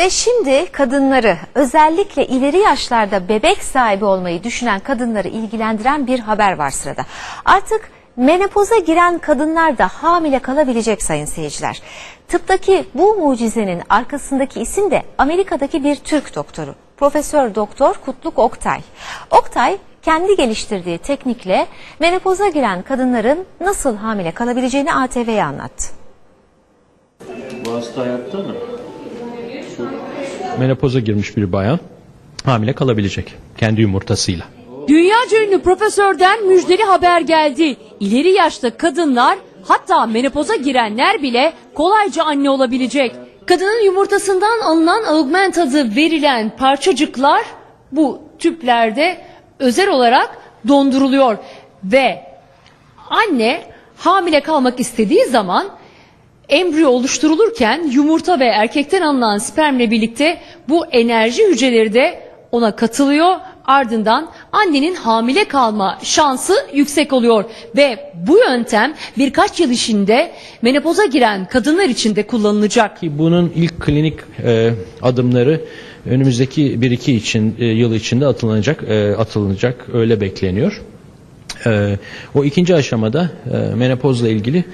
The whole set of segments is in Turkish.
Ve şimdi kadınları özellikle ileri yaşlarda bebek sahibi olmayı düşünen kadınları ilgilendiren bir haber var sırada. Artık menopoza giren kadınlar da hamile kalabilecek sayın seyirciler. Tıptaki bu mucizenin arkasındaki isim de Amerika'daki bir Türk doktoru. Profesör Doktor Kutluk Oktay. Oktay kendi geliştirdiği teknikle menopoza giren kadınların nasıl hamile kalabileceğini ATV'ye anlattı. Bu hasta hayatta mı? Menopoza girmiş bir bayan hamile kalabilecek kendi yumurtasıyla. Dünyaca ünlü profesörden müjdeli haber geldi. İleri yaşta kadınlar hatta menopoza girenler bile kolayca anne olabilecek. Kadının yumurtasından alınan augment adı verilen parçacıklar bu tüplerde özel olarak donduruluyor ve anne hamile kalmak istediği zaman embriyo oluşturulurken yumurta ve erkekten alınan spermle birlikte bu enerji hücreleri de ona katılıyor. Ardından annenin hamile kalma şansı yüksek oluyor ve bu yöntem birkaç yıl içinde menopoza giren kadınlar için de kullanılacak. Bunun ilk klinik e, adımları önümüzdeki 1-2 için e, yıl içinde atılacak e, atılacak öyle bekleniyor. E, o ikinci aşamada e, menopozla ilgili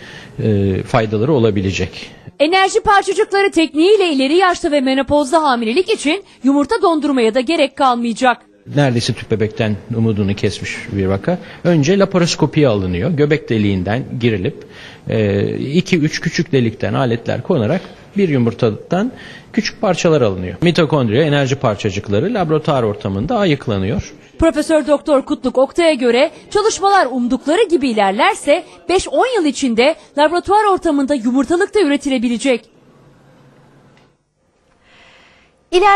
e, faydaları olabilecek. Enerji parçacıkları tekniğiyle ileri yaşta ve menopozda hamilelik için yumurta dondurmaya da gerek kalmayacak. neredeyse tüp bebekten umudunu kesmiş bir vaka. Önce laparoskopiye alınıyor. Göbek deliğinden girilip 2-3 küçük delikten aletler konarak bir yumurtadan küçük parçalar alınıyor. Mitokondriya enerji parçacıkları laboratuvar ortamında ayıklanıyor. Profesör Doktor Kutluk Oktay'a göre çalışmalar umdukları gibi ilerlerse 5-10 yıl içinde laboratuvar ortamında yumurtalık da üretilebilecek.